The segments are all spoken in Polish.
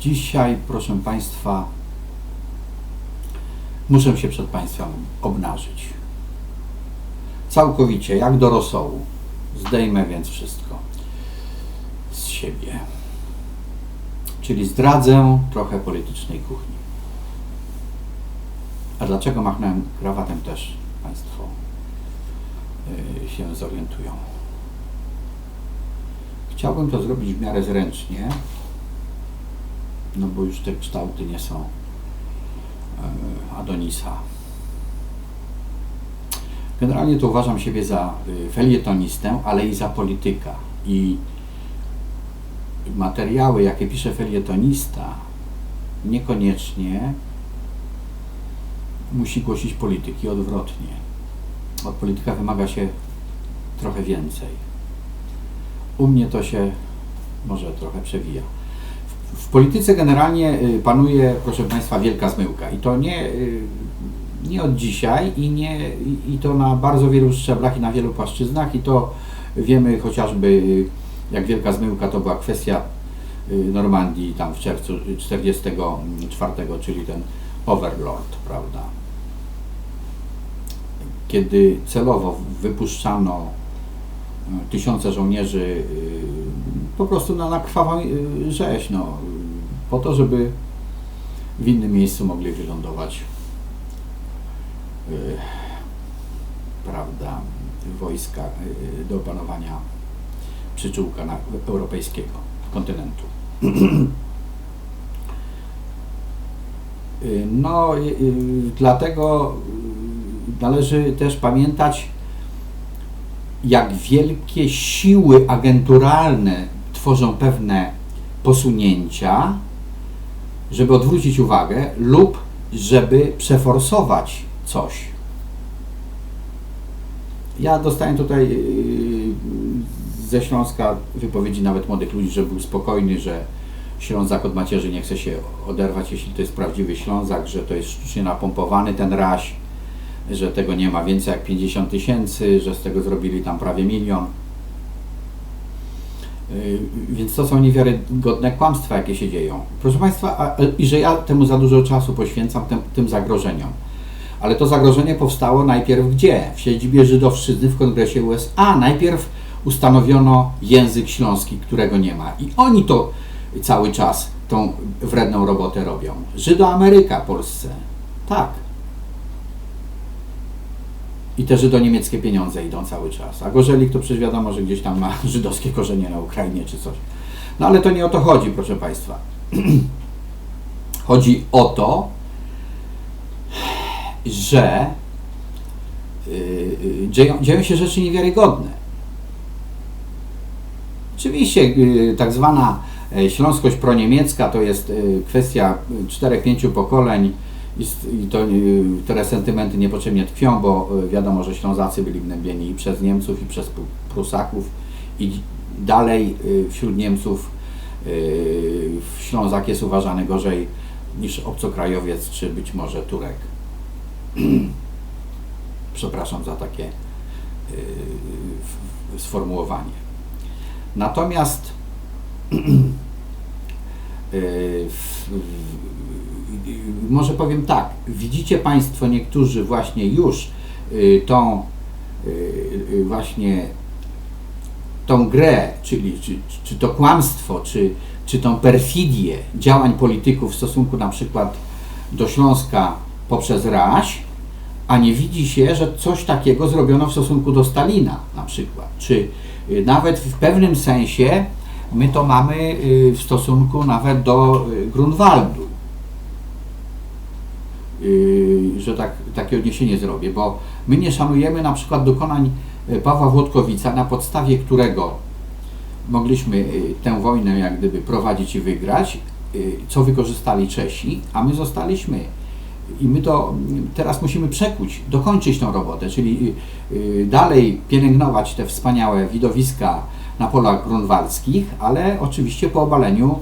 Dzisiaj, proszę Państwa, muszę się przed Państwem obnażyć. Całkowicie, jak do rosołu. Zdejmę więc wszystko z siebie. Czyli zdradzę trochę politycznej kuchni. A dlaczego machnąłem krawatem też Państwo y, się zorientują. Chciałbym to zrobić w miarę zręcznie, no bo już te kształty nie są y, Adonisa. Generalnie to uważam siebie za y, felietonistę, ale i za polityka. I materiały, jakie pisze felietonista, niekoniecznie musi głosić polityki odwrotnie. Od polityka wymaga się trochę więcej. U mnie to się może trochę przewija. Polityce generalnie y, panuje, proszę Państwa, wielka zmyłka. I to nie, y, nie od dzisiaj i, nie, i- to na bardzo wielu szczeblach i na wielu płaszczyznach. I to wiemy chociażby, y, jak wielka zmyłka to była kwestia Normandii tam w czerwcu 44, czyli ten Overlord, prawda? Kiedy celowo wypuszczano tysiące żołnierzy po prostu na, na krwawą rzeź, no, po to, żeby w innym miejscu mogli wylądować y, prawda, wojska y, do opanowania przyczółka na, europejskiego kontynentu. No, y, dlatego należy też pamiętać, jak wielkie siły agenturalne tworzą pewne posunięcia, żeby odwrócić uwagę lub żeby przeforsować coś. Ja dostałem tutaj yy, ze Śląska wypowiedzi nawet młodych ludzi, że był spokojny, że Ślązak od macierzy nie chce się oderwać, jeśli to jest prawdziwy Ślązak, że to jest sztucznie napompowany ten raś, że tego nie ma więcej jak 50 tysięcy, że z tego zrobili tam prawie milion. Yy, Więc to są niewiarygodne kłamstwa, jakie się dzieją. Proszę Państwa, a, i że ja temu za dużo czasu poświęcam tym, tym zagrożeniom. Ale to zagrożenie powstało najpierw gdzie? W siedzibie Żydowszczyzny w Kongresie USA. Najpierw ustanowiono język śląski, którego nie ma. I oni to cały czas tą wredną robotę robią. Żydoameryka Polsce. Tak. I te żydo-niemieckie pieniądze idą cały czas. A Gorzelik to przecież wiadomo, że gdzieś tam ma żydowskie korzenie na Ukrainie czy coś. No ale to nie o to chodzi, proszę Państwa. chodzi o to, że yy, dzieją, dzieją się rzeczy niewiarygodne. Oczywiście yy, tak zwana e, śląskość proniemiecka to jest yy, kwestia czterech, pięciu pokoleń i, to yy, te sentymenty niepotrzebnie tkwią, bo yy, wiadomo, że Ślązacy byli gnębieni i przez Niemców, i przez Pru- Prusaków i dalej yy, wśród Niemców Ślązak jest uważany gorzej niż obcokrajowiec, czy być może Turek. Przepraszam za takie sformułowanie. Natomiast może powiem tak, widzicie Państwo niektórzy właśnie już yy, tą yy, właśnie tą grę, czyli czy, czy to kłamstwo, czy, czy tą perfidię działań polityków w stosunku na przykład do Śląska poprzez raś, a nie widzi się, że coś takiego zrobiono w stosunku do Stalina na przykład. Czy y, nawet w pewnym sensie my to mamy y, w stosunku nawet do y, Grunwaldu. Y, że tak, takie odniesienie zrobię, bo my nie szanujemy na przykład dokonań Pawła Włodkowica, na podstawie którego mogliśmy tę wojnę jak gdyby prowadzić i wygrać, co wykorzystali Czesi, a my zostaliśmy. I my to mm, teraz musimy przekuć, dokończyć tą robotę, czyli dalej pielęgnować te wspaniałe widowiska na polach grunwaldzkich, ale oczywiście po obaleniu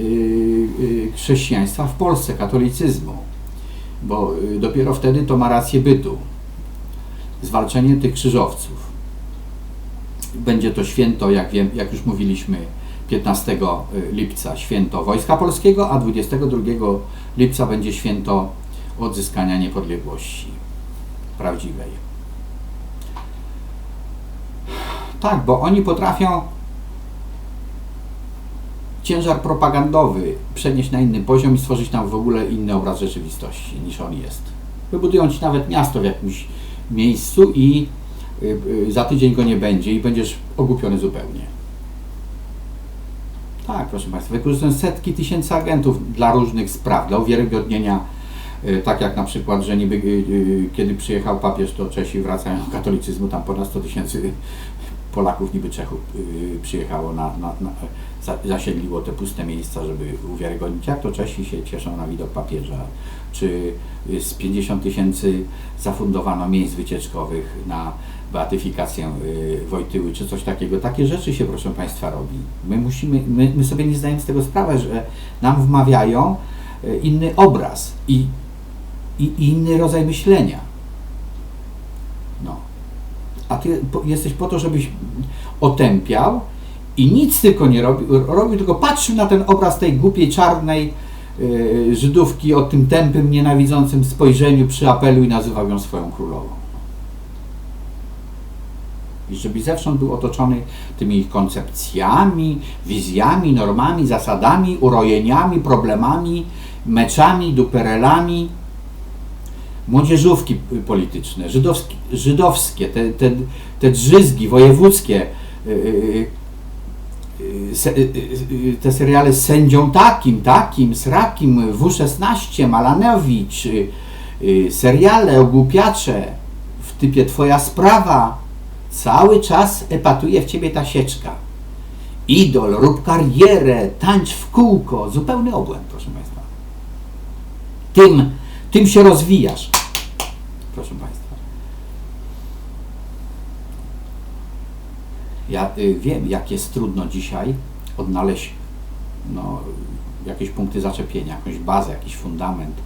y, y, chrześcijaństwa w Polsce, katolicyzmu, bo y, dopiero wtedy to ma rację bytu. Zwalczenie tych krzyżowców. Będzie to święto, jak, wiem, jak już mówiliśmy, 15 lipca święto Wojska Polskiego, a 22 lipca będzie święto odzyskania niepodległości prawdziwej. Tak, bo oni potrafią ciężar propagandowy przenieść na inny poziom i stworzyć tam w ogóle inny obraz rzeczywistości niż on jest. Wybudują ci nawet miasto w jakimś miejscu i y, y, za tydzień go nie będzie i będziesz ogłupiony zupełnie. Tak, proszę Państwa, wykorzystują setki tysięcy agentów dla różnych spraw, dla uwiarygodnienia, y, tak jak na przykład, że niby kiedy przyjechał papież, to Czesi wracają do katolicyzmu, tam ponad 100 tysięcy Polaków, niby Czechów przyjechało na, na, na zasiedliło te puste miejsca, żeby uwiarygodnić, jak to Czesi się cieszą na widok papieża, czy z 50 tysięcy zafundowano miejsc wycieczkowych na beatyfikację y, Wojtyły, czy coś takiego. Takie rzeczy się, proszę Państwa, robi. My, musimy, my, my sobie nie zdajemy z tego sprawy, że nam wmawiają y, inny obraz i, i inny rodzaj myślenia. A Ty jesteś po to, żebyś otępiał, i nic tylko nie robił, robił tylko patrzył na ten obraz tej głupiej, czarnej yy, Żydówki o tym tępym, nienawidzącym spojrzeniu przy apelu i nazywał ją swoją królową. I żeby zewsząd był otoczony tymi ich koncepcjami, wizjami, normami, zasadami, urojeniami, problemami, meczami, duperelami, młodzieżówki polityczne, żydowskie, żydowskie te, te, te drzyzgi wojewódzkie, yy, Y, y, te seriale z sędzią takim, takim, srakim, W16, Malanowicz, y, seriale ogłupiacze w typie Twoja sprawa, cały czas epatuje w Ciebie ta sieczka. Idol, rób karierę, tańcz w kółko, zupełny obłęd, proszę Państwa. Tym, tym się rozwijasz, proszę Państwa. Ja y, wiem, jak jest trudno dzisiaj odnaleźć no, jakieś punkty zaczepienia, jakąś bazę, jakiś fundament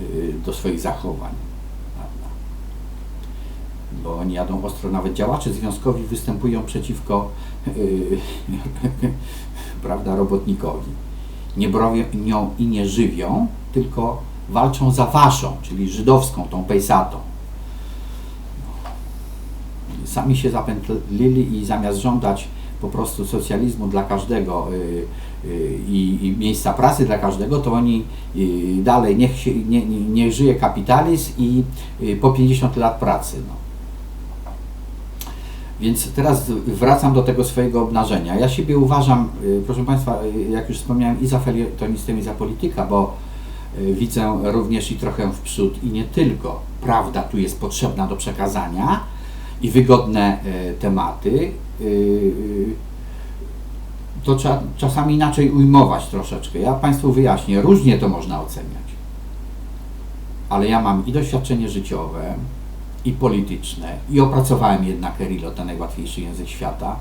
y, do swoich zachowań. Prawda? Bo oni jadą ostro, nawet działacze związkowi występują przeciwko yy, prawda, robotnikowi. Nie bronią i nie żywią, tylko walczą za waszą, czyli żydowską, tą pejsatą sami się zapętlili i zamiast żądać po prostu socjalizmu dla każdego y, y, i, i miejsca pracy dla każdego, to oni y, dalej niech, się, nie, nie żyje kapitalizm i po 50 lat pracy. No. Więc teraz wracam do tego swojego obnażenia. Ja siebie uważam, proszę Państwa, jak już wspomniałem, i za felietonistę, i za polityka, bo widzę również i trochę w przód i nie tylko. Prawda tu jest potrzebna do przekazania, i wygodne e, tematy, e, to czasami inaczej ujmować troszeczkę. Ja Państwu wyjaśnię, różnie to można oceniać. Ale ja mam i doświadczenie życiowe, i polityczne, i opracowałem jednak Erilot, ten najłatwiejszy język świata,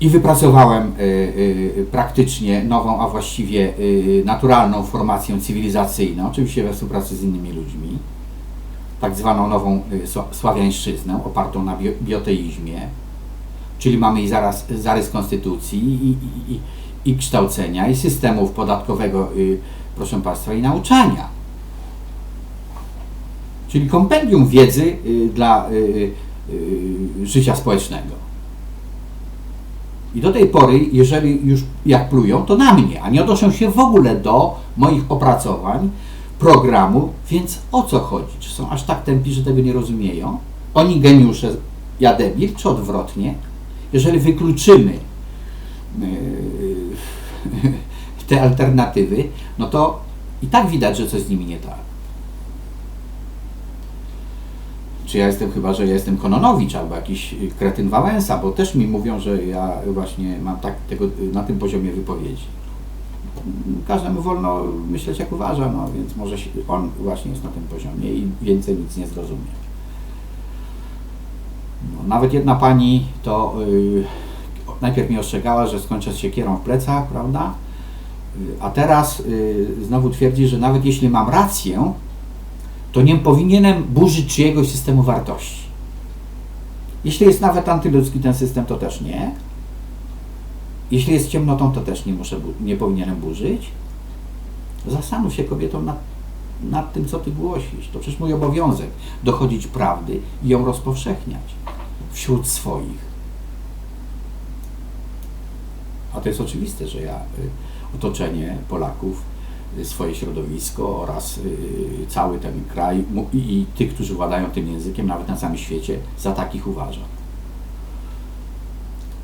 i wypracowałem y, y, praktycznie nową, a właściwie y, naturalną formację cywilizacyjną, oczywiście we współpracy z innymi ludźmi tak zwaną nową y, sławiańszczyznę opartą na bioteizmie, czyli mamy i zaraz zarys konstytucji i, i, i, kształcenia, i systemów podatkowego, y, proszę Państwa, i nauczania. Czyli kompendium wiedzy y, dla życia społecznego. I do tej pory, jeżeli już jak plują, to na mnie, a nie odnoszą się w ogóle do moich opracowań, programu, więc o co chodzi? Czy są aż tak tępi, że tego nie rozumieją? Oni geniusze, ja debil, czy odwrotnie? Jeżeli wykluczymy yy, te alternatywy, no to i tak widać, że coś z nimi nie tak. Czy ja jestem chyba, że ja jestem Kononowicz albo jakiś kretyn Wałęsa, bo też mi mówią, że ja właśnie mam tak tego, na tym poziomie wypowiedzi każdemu wolno myśleć jak uważa, no więc może on właśnie jest na tym poziomie i więcej nic nie zrozumie. No, nawet jedna pani to yy, najpierw mi ostrzegała, że skończę z siekierą w plecach, prawda? Yy, a teraz yy, znowu twierdzi, że nawet jeśli mam rację, to nie powinienem burzyć czyjegoś systemu wartości. Jeśli jest nawet antyludzki ten system, to też nie. Jeśli jest ciemnotą, to też nie, muszę, nie powinienem burzyć. Zastanów się kobietą nad, nad tym, co ty głosisz. To przecież mój obowiązek dochodzić prawdy i ją rozpowszechniać wśród swoich. A to jest oczywiste, że ja y, otoczenie Polaków, swoje środowisko oraz y, cały ten kraj i, tych, którzy władają tym językiem, nawet na całym świecie, za takich uważam.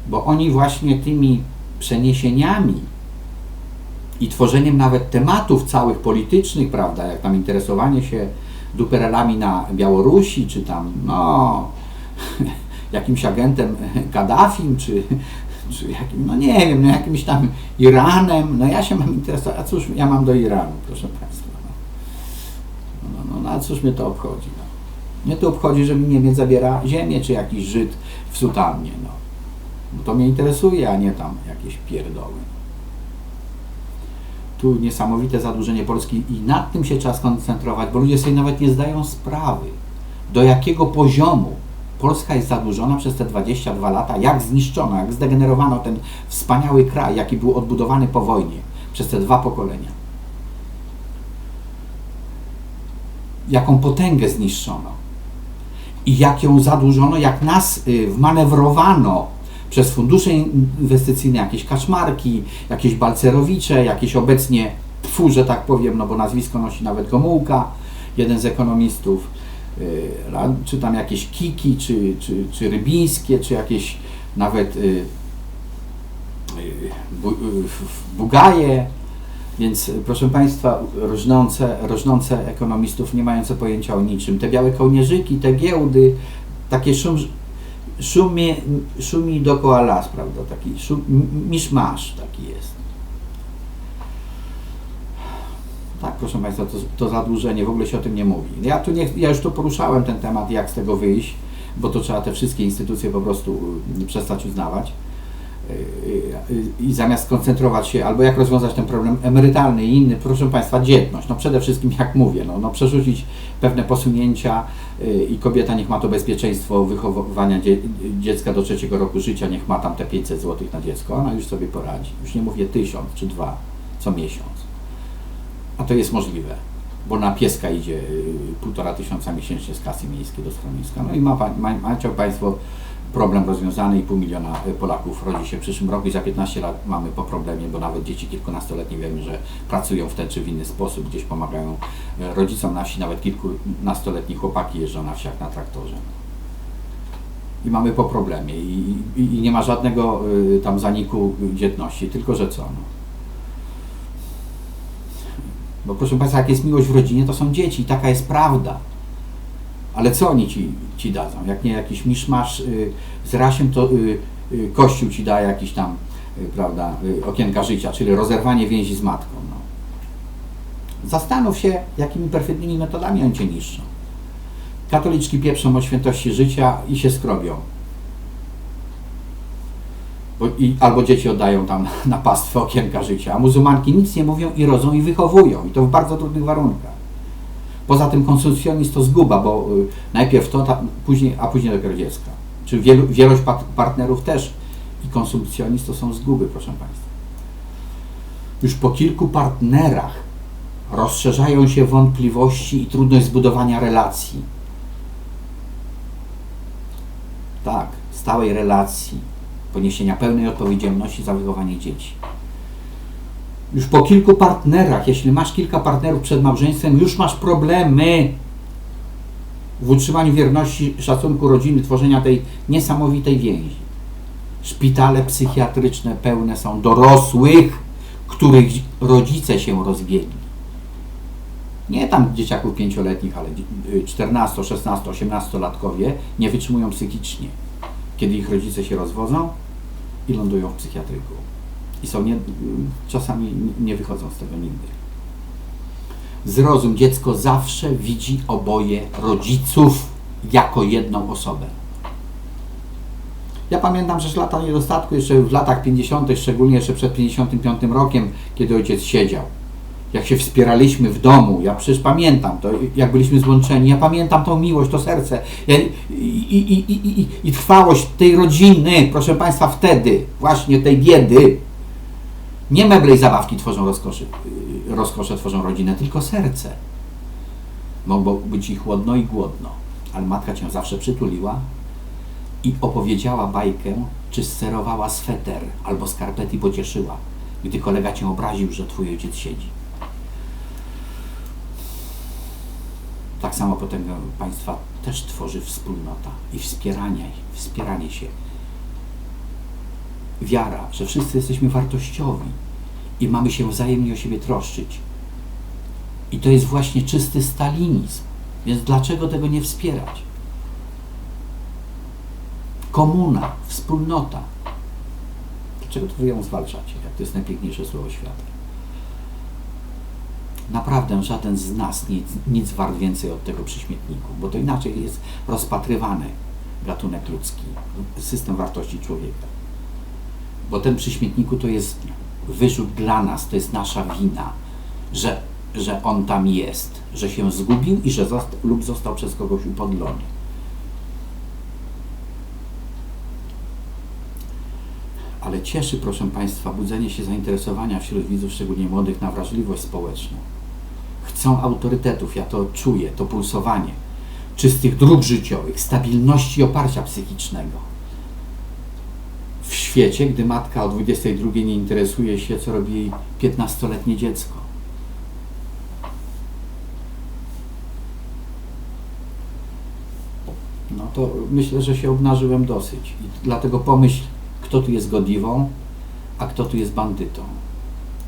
Bo oni właśnie tymi przeniesieniami i tworzeniem nawet tematów całych politycznych, prawda, jak tam interesowanie się duperelami na Białorusi, czy tam, no, jakimś agentem Gaddafim, czy, czy jakim, no nie wiem, no jakimś tam Iranem, no ja się mam interesować, a cóż ja mam do Iranu, proszę Państwa. No, no, no, no a cóż mnie to obchodzi, no. Mnie to obchodzi, że mi Niemiec zabiera ziemię, czy jakiś Żyd w sutannie, no. no to mnie interesuje, a nie tam jakieś pierdoły. Tu niesamowite zadłużenie Polski i nad tym się trzeba skoncentrować, bo ludzie sobie nawet nie zdają sprawy, do jakiego poziomu Polska jest zadłużona przez te 22 lata, jak zniszczono, jak zdegenerowano ten wspaniały kraj, jaki był odbudowany po wojnie przez te dwa pokolenia. Jaką potęgę zniszczono i jak ją zadłużono, jak nas y, wmanewrowano przez fundusze inwestycyjne, jakieś kaczmarki, jakieś balcerowicze, jakieś obecnie tfu, że tak powiem, no bo nazwisko nosi nawet Gomułka, jeden z ekonomistów, czy tam jakieś kiki, czy, czy, czy rybińskie, czy jakieś nawet y, y, bu, y, bugaje, więc y, proszę Państwa, różnące, różnące ekonomistów nie mające pojęcia o niczym. Te białe kołnierzyki, te giełdy, takie szum, szumie, szumi dookoła las, prawda? Taki szum, m- miszmasz taki jest. Tak, proszę Państwa, to, to zadłużenie, w ogóle się o tym nie mówi. Ja tu nie, ja już tu poruszałem ten temat, jak z tego wyjść, bo to trzeba te wszystkie instytucje po prostu y, przestać uznawać. Y, y, I zamiast skoncentrować się, albo jak rozwiązać ten problem emerytalny i inny, proszę Państwa, dzietność. No przede wszystkim, jak mówię, no, no przerzucić pewne posunięcia y, i kobieta niech ma to bezpieczeństwo wychowywania dzie, dziecka do trzeciego roku życia, niech ma tam te 500 zł na dziecko, ona już sobie poradzi. Już nie mówię tysiąc czy dwa co miesiąc. A to jest możliwe, bo na pieska idzie y, półtora tysiąca miesięcznie z kasy miejskiej do schroniska. No i ma, ma, macie Państwo problem rozwiązany i pół miliona y, Polaków rodzi się w przyszłym roku i za 15 lat mamy po problemie, bo nawet dzieci kilkunastoletnie wiemy, że pracują w ten czy w inny sposób, gdzieś pomagają y, rodzicom na wsi, nawet kilkunastoletni chłopaki jeżdżą na wsiach na traktorze. I mamy po problemie i, i, i nie ma żadnego y, tam zaniku dzietności, tylko że co? No. Bo proszę Państwa, jak jest miłość w rodzinie, to są dzieci, taka jest prawda. Ale co oni ci, ci dadzą? Jak nie jakiś miszmasz y, z rasiem, to y, y, Kościół ci da jakiś tam, y, prawda, y, okienka życia, czyli rozerwanie więzi z matką. No. Zastanów się, jakimi perfidnymi metodami oni cię niszczą. Katoliczki pieprzą o świętości życia i się skrobią. Bo, i, albo dzieci oddają tam na pastwę okienka życia, a muzułmanki nic nie mówią i rodzą i wychowują. I to w bardzo trudnych warunkach. Poza tym konsumpcjonizm to zguba, bo y, najpierw to, ta, później, a później dopiero dziecka. Czy wielu, wielość pat- partnerów też i konsumpcjonizm to są zguby, proszę Państwa. Już po kilku partnerach rozszerzają się wątpliwości i trudność zbudowania relacji. Tak, stałej relacji, poniesienia pełnej odpowiedzialności za wychowanie dzieci. Już po kilku partnerach, jeśli masz kilka partnerów przed małżeństwem, już masz problemy w utrzymaniu wierności, szacunku rodziny, tworzenia tej niesamowitej więzi. Szpitale psychiatryczne pełne są dorosłych, których rodzice się rozwiedli. Nie tam dzieciaków pięcioletnich, ale dzie- y, 14, 16, 18 latkowie nie wytrzymują psychicznie, kiedy ich rodzice się rozwodzą i lądują w psychiatryku. I są nie, czasami nie wychodzą z tego nigdy. Zrozum, dziecko zawsze widzi oboje rodziców jako jedną osobę. Ja pamiętam, że lata niedostatku, jeszcze w latach 50., szczególnie jeszcze przed 55 rokiem, kiedy ojciec siedział. Jak się wspieraliśmy w domu, ja przecież pamiętam to, jak byliśmy złączeni, ja pamiętam tą miłość, to serce ja, i, i, i, i, i, trwałość tej rodziny, proszę Państwa, wtedy, właśnie tej biedy. Nie meble i zabawki tworzą rozkosze, rozkosze tworzą rodzinę, tylko serce. Mogło być i chłodno i głodno, ale matka Cię zawsze przytuliła i opowiedziała bajkę, czy sterowała sweter albo skarpety i pocieszyła, gdy kolega Cię obraził, że Twój ojciec siedzi. Tak samo potęgę państwa też tworzy wspólnota i wspieranie, wspieranie się. Wiara, że wszyscy jesteśmy wartościowi i mamy się wzajemnie o siebie troszczyć. I to jest właśnie czysty stalinizm. Więc dlaczego tego nie wspierać? Komuna, wspólnota. Dlaczego to ją zwalczacie, jak to jest najpiękniejsze słowo świata? Naprawdę żaden z nas nic, nic wart więcej od tego przyśmietniku, bo to inaczej jest rozpatrywany gatunek ludzki, system wartości człowieka. Bo ten przyśmietniku to jest wyrzut dla nas, to jest nasza wina, że, że on tam jest, że się zgubił i że lub został przez kogoś upodlony. Ale cieszy, proszę Państwa, budzenie się zainteresowania wśród widzów, szczególnie młodych, na wrażliwość społeczną. Chcą autorytetów, ja to czuję, to pulsowanie, czystych dróg życiowych, stabilności oparcia psychicznego. W świecie, gdy matka o 22 nie interesuje się, co robi jej 15-letnie dziecko. No to myślę, że się obnażyłem dosyć. I dlatego pomyśl, kto tu jest godiwą, a kto tu jest bandytą.